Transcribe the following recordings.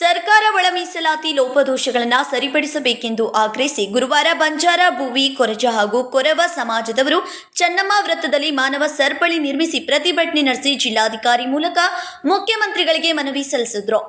ಸರ್ಕಾರ ಒಳ ಮೀಸಲಾತಿ ಲೋಪದೋಷಗಳನ್ನು ಸರಿಪಡಿಸಬೇಕೆಂದು ಆಗ್ರಹಿಸಿ ಗುರುವಾರ ಬಂಜಾರ, ಭೂವಿ, ಕೊರಜ ಹಾಗೂ ಕೊರವ ಸಮಾಜದವರು ಚನ್ನಮ್ಮ ವೃತ್ತದಲ್ಲಿ ಮಾನವ ಸರಪಳಿ ನಿರ್ಮಿಸಿ ಪ್ರತಿಭಟನೆ ನಡೆಸಿ ಜಿಲ್ಲಾಧಿಕಾರಿ ಮೂಲಕ ಮುಖ್ಯಮಂತ್ರಿಗಳಿಗೆ ಮನವಿ ಸಲ್ಲಿಸಿದ್ರು.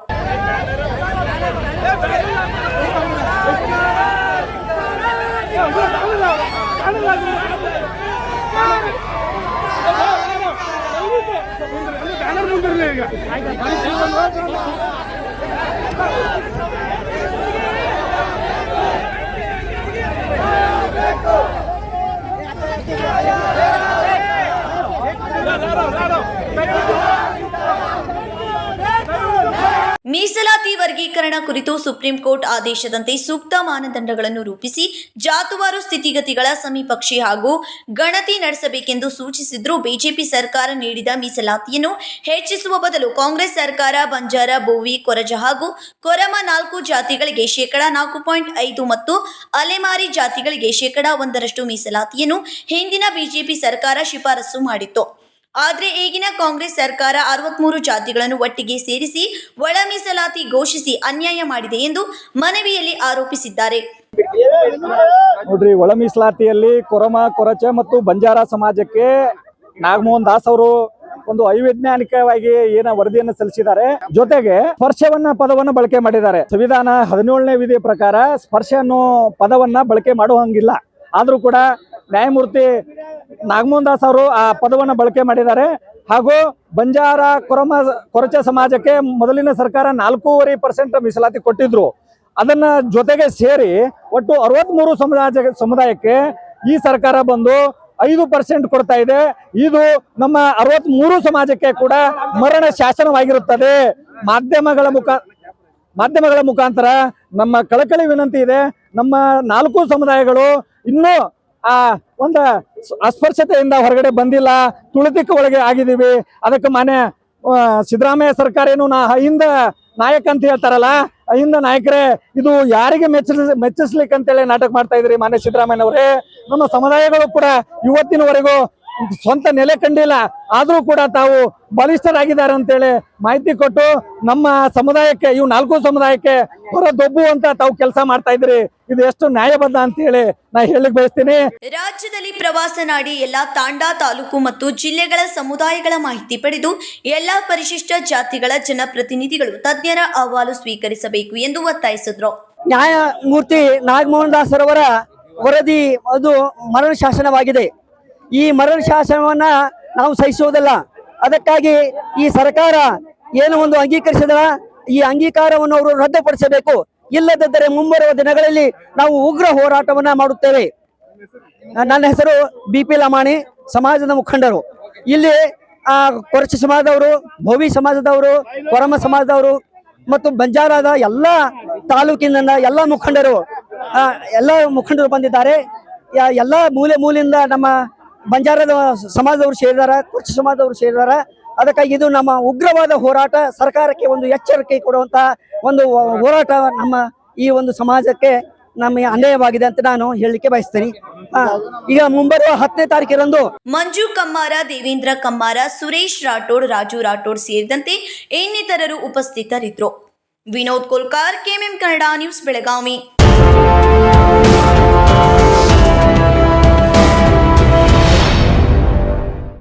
ಮೀಸಲಾತಿ ವರ್ಗೀಕರಣ ಕುರಿತು ಸುಪ್ರೀಂ ಕೋರ್ಟ್ ಆದೇಶದಂತೆ ಸೂಕ್ತ ಮಾನದಂಡಗಳನ್ನು ರೂಪಿಸಿ ಜಾತುವಾರು ಸ್ಥಿತಿಗತಿಗಳ ಸಮೀಪಕ್ಷಿ ಹಾಗೂ ಗಣತಿ ನಡೆಸಬೇಕೆಂದು ಸೂಚಿಸಿದ್ರು ಬಿಜೆಪಿ ಸರ್ಕಾರ ನೀಡಿದ ಮೀಸಲಾತಿಯನ್ನು ಹೆಚ್ಚಿಸುವ ಬದಲು ಕಾಂಗ್ರೆಸ್ ಸರ್ಕಾರ, ಬಂಜಾರ, ಬೋವಿ, ಕೊರಜ ಹಾಗೂ ಕೊರಮ ನಾಲ್ಕು ಜಾತಿಗಳಿಗೆ ಶೇಕಡಾ ನಾಲ್ಕು ಪಾಯಿಂಟ್ ಐದು ಮತ್ತು ಅಲೆಮಾರಿ ಜಾತಿಗಳಿಗೆ ಶೇಕಡಾ ಒಂದರಷ್ಟು ಮೀಸಲಾತಿಯನ್ನು ಹಿಂದಿನ ಬಿಜೆಪಿ ಸರ್ಕಾರ ಶಿಫಾರಸು ಮಾಡಿತ್ತು. ಆದರೆ ಈಗಿನ ಕಾಂಗ್ರೆಸ್ ಸರ್ಕಾರ ಅರವತ್ಮೂರು ಜಾತಿಗಳನ್ನು ಒಟ್ಟಿಗೆ ಸೇರಿಸಿ ಒಳ ಮೀಸಲಾತಿ ಘೋಷಿಸಿ ಅನ್ಯಾಯ ಮಾಡಿದೆ ಎಂದು ಮನವಿಯಲ್ಲಿ ಆರೋಪಿಸಿದ್ದಾರೆ. ನೋಡ್ರಿ ಒಳ ಮೀಸಲಾತಿಯಲ್ಲಿ ಕೊರಮ, ಕೊರಚ ಮತ್ತು ಬಂಜಾರ ಸಮಾಜಕ್ಕೆ ನಾಗಮೋಹನ್ ದಾಸ್ ಅವರು ಒಂದು ಅವೈಜ್ಞಾನಿಕವಾಗಿ ಏನ ವರದಿಯನ್ನು ಸಲ್ಲಿಸಿದ್ದಾರೆ. ಜೊತೆಗೆ ಸ್ಪರ್ಶವನ್ನ ಪದವನ್ನು ಬಳಕೆ ಮಾಡಿದ್ದಾರೆ. ಸಂವಿಧಾನ ಹದಿನೇಳನೇ ವಿಧಿಯ ಪ್ರಕಾರ ಸ್ಪರ್ಶ ಅನ್ನೋ ಪದವನ್ನ ಬಳಕೆ ಮಾಡುವಂಗಿಲ್ಲ. ಆದ್ರೂ ಕೂಡ ನ್ಯಾಯಮೂರ್ತಿ ನಾಗಮೋಹನ್ ದಾಸ್ ಅವರು ಆ ಪದವನ್ನು ಬಳಕೆ ಮಾಡಿದ್ದಾರೆ. ಹಾಗೂ ಬಂಜಾರ ಕೊರಮ ಕೊರಚ ಸಮಾಜಕ್ಕೆ ಮೊದಲಿನ ಸರ್ಕಾರ ನಾಲ್ಕೂವರೆ ಪರ್ಸೆಂಟ್ ಮೀಸಲಾತಿ ಕೊಟ್ಟಿದ್ರು. ಅದನ್ನ ಜೊತೆಗೆ ಸೇರಿ ಒಟ್ಟು ಅರವತ್ಮೂರು ಸಮಾಜ ಸಮುದಾಯಕ್ಕೆ ಈ ಸರ್ಕಾರ ಬಂದು ಐದು ಪರ್ಸೆಂಟ್ ಕೊಡ್ತಾ ಇದೆ. ಇದು ನಮ್ಮ ಅರವತ್ಮೂರು ಸಮಾಜಕ್ಕೆ ಕೂಡ ಮರಣ ಶಾಸನವಾಗಿರುತ್ತದೆ. ಮಾಧ್ಯಮಗಳ ಮುಖ ಮಾಧ್ಯಮಗಳ ಮುಖಾಂತರ ನಮ್ಮ ಕಳಕಳಿ ವಿನಂತಿ ಇದೆ. ನಮ್ಮ ನಾಲ್ಕು ಸಮುದಾಯಗಳು ಇನ್ನೂ ಆ, ಒಂದು ಅಸ್ಪರ್ಶತೆಯಿಂದ ಹೊರಗಡೆ ಬಂದಿಲ್ಲ, ತುಳಿತಕ್ಕೆ ಒಳಗೆ ಆಗಿದ್ದೀವಿ. ಅದಕ್ಕೆ ಮಾನ್ಯ ಸಿದ್ದರಾಮಯ್ಯ ಸರ್ಕಾರ ಏನು ನಾ ಹಿಂದ ನಾಯಕ ಅಂತ ಹೇಳ್ತಾರಲ್ಲ ಅಹಿಂದ ನಾಯಕರೇ, ಇದು ಯಾರಿಗೆ ಮೆಚ್ಚಿಸ್ ಮೆಚ್ಚಿಸ್ಲಿಕ್ಕೆ ಅಂತೇಳಿ ನಾಟಕ ಮಾಡ್ತಾ ಇದ್ರಿ ಮಾನ್ಯ ಸಿದ್ದರಾಮಯ್ಯನವರೇ? ನಮ್ಮ ಸಮುದಾಯಗಳು ಕೂಡ ಇವತ್ತಿನವರೆಗೂ ಸ್ವಂತ ನೆಲೆ ಕಂಡಿಲ್ಲ. ಆದ್ರೂ ಕೂಡ ತಾವು ಬಲಿಷ್ಠರಾಗಿದ್ದಾರೆ ಅಂತೇಳಿ ಮಾಹಿತಿ ಕೊಟ್ಟು ನಮ್ಮ ಸಮುದಾಯಕ್ಕೆ ಇವು ನಾಲ್ಕು ಸಮುದಾಯಕ್ಕೆ ಹೊರ ದೊಬ್ಬುವಂತ ತಾವು ಕೆಲಸ ಮಾಡ್ತಾ ಇದ್ರಿ ಇದು ಎಷ್ಟು ನ್ಯಾಯಬದ್ಧ ಅಂತ ಹೇಳಿ ನಾ ಹೇಳಿಕ್ ಬಯಸ್ತೀನಿ. ರಾಜ್ಯದಲ್ಲಿ ಪ್ರವಾಸ ನಾಡಿ ಎಲ್ಲಾ ತಾಂಡಾ ತಾಲೂಕು ಮತ್ತು ಜಿಲ್ಲೆಗಳ ಸಮುದಾಯಗಳ ಮಾಹಿತಿ ಪಡೆದು ಎಲ್ಲಾ ಪರಿಶಿಷ್ಟ ಜಾತಿಗಳ ಜನಪ್ರತಿನಿಧಿಗಳು ತಜ್ಞರ ಅಹವಾಲು ಸ್ವೀಕರಿಸಬೇಕು ಎಂದು ಒತ್ತಾಯಿಸಿದ್ರು. ನ್ಯಾಯಮೂರ್ತಿ ನಾಗಮೋಹನ್ ದಾಸ್ ಅವರ ವರದಿ ಅದು ಮರಣ ಶಾಸನವಾಗಿದೆ. ಈ ಮರಣ ಶಾಸನವನ್ನ ನಾವು ಸಹಿಸುವುದಿಲ್ಲ. ಅದಕ್ಕಾಗಿ ಈ ಸರ್ಕಾರ ಏನು ಒಂದು ಅಂಗೀಕರಿಸಿದ ಈ ಅಂಗೀಕಾರವನ್ನು ಅವರು ರದ್ದುಪಡಿಸಬೇಕು. ಇಲ್ಲದಿದ್ದರೆ ಮುಂಬರುವ ದಿನಗಳಲ್ಲಿ ನಾವು ಉಗ್ರ ಹೋರಾಟವನ್ನ ಮಾಡುತ್ತೇವೆ. ನನ್ನ ಹೆಸರು ಬಿ ಪಿ ಲಮಾಣಿ, ಸಮಾಜದ ಮುಖಂಡರು. ಇಲ್ಲಿ ಆ ಕೊರಚ ಸಮಾಜದವರು, ಭೋವಿ ಸಮಾಜದವರು, ಕೊರಮ ಸಮಾಜದವರು ಮತ್ತು ಬಂಜಾರಾದ ಎಲ್ಲ ತಾಲೂಕಿನಿಂದ ಎಲ್ಲ ಮುಖಂಡರು ಎಲ್ಲ ಮುಖಂಡರು ಬಂದಿದ್ದಾರೆ. ಎಲ್ಲ ಮೂಲೆ ಮೂಲೆಯಿಂದ ನಮ್ಮ ಬಂಜಾರದ ಸಮಾಜದವರು ಸೇರಿದಾರ, ಕುರ್ಚಿ ಸಮಾಜದವರು ಸೇರಿದಾರ. ಅದಕ್ಕಾಗಿ ಇದು ನಮ್ಮ ಉಗ್ರವಾದ ಹೋರಾಟ ಸರ್ಕಾರಕ್ಕೆ ಒಂದು ಎಚ್ಚರಿಕೆ ಕೊಡುವಂತಹ ಒಂದು ಹೋರಾಟ ನಮ್ಮ ಈ ಒಂದು ಸಮಾಜಕ್ಕೆ ನಮಗೆ ಅನ್ಯಾಯವಾಗಿದೆ ಅಂತ ನಾನು ಹೇಳಲಿಕ್ಕೆ ಬಯಸ್ತೇನೆ. ಈಗ ಮುಂಬರುವ ಹತ್ತನೇ ತಾರೀಕಿರಂದು ಮಂಜು ಕಮ್ಮಾರ, ದೇವೇಂದ್ರ ಕಮ್ಮಾರ, ಸುರೇಶ್ ರಾಠೋಡ್, ರಾಜು ರಾಠೋಡ್ ಸೇರಿದಂತೆ ಇನ್ನಿತರರು ಉಪಸ್ಥಿತರಿದ್ದರು. Vinod Kolkar, KMM Kannada news Belagavi.